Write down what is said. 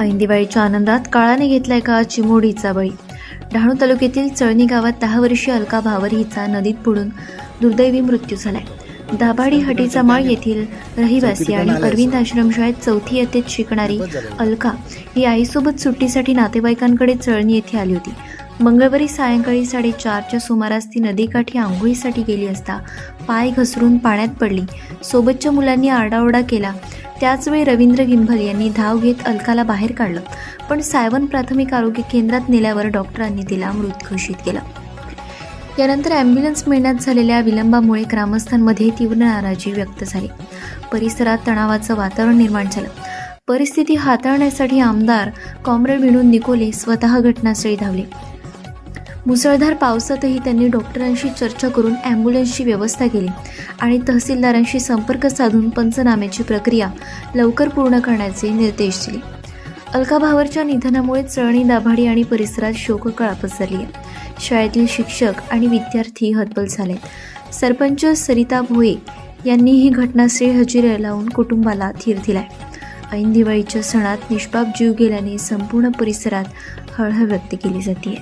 ऐन दिवाळीच्या आनंदात काळाने घेतलाय का चिमोडीचा बळी डहाणू तालुक्यातील चळणी गावात दहा वर्षीय अलका भावर हिचा नदीत बुडून दुर्दैवी मृत्यू झालाय. दाभाडी हटीचा माळ येथील रहिवासी आणि अरविंद आश्रमशाळेत चौथी इयत्तेत शिकणारी अलका ही आईसोबत सुट्टीसाठी नातेवाईकांकडे चळणी येथे आली होती. मंगळवारी सायंकाळी साडेचारच्या सुमारास ती नदीकाठी आंघोळीसाठी गेली असता पाय घसरून पाण्यात पडली. सोबतच्या मुलांनी आरडाओरडा केला. त्याचवेळी रवींद्र गिंभल यांनी धाव घेत अलकाला बाहेर काढलं. पण सायवन प्राथमिक आरोग्य केंद्रात नेल्यावर डॉक्टरांनी तिला मृत घोषित केलं. यानंतर ॲम्ब्युलन्स मिळण्यात झालेल्या विलंबामुळे ग्रामस्थांमध्ये तीव्र नाराजी व्यक्त झाली. परिसरात तणावाचं वातावरण निर्माण झालं. परिस्थिती हाताळण्यासाठी आमदार कॉम्रेड विनोद निकोले स्वतः घटनास्थळी धावले. मुसळधार पावसातही त्यांनी डॉक्टरांशी चर्चा करून ॲम्ब्युलन्सची व्यवस्था केली आणि तहसीलदारांशी संपर्क साधून पंचनाम्याची प्रक्रिया लवकर पूर्ण करण्याचे निर्देश दिले. अलका भावरच्या निधनामुळे चळणी दाभाडी आणि परिसरात शोककळा पसरली आहे. शाळेतील शिक्षक आणि विद्यार्थी हतबल झालेत सरपंच सरिता भोये यांनी ही घटनास्थळी हजेरी लावून कुटुंबाला धीर दिलाय. ऐन दिवाळीच्या सणात निष्पाप जीव गेल्याने संपूर्ण परिसरात हळहळ व्यक्त केली जाते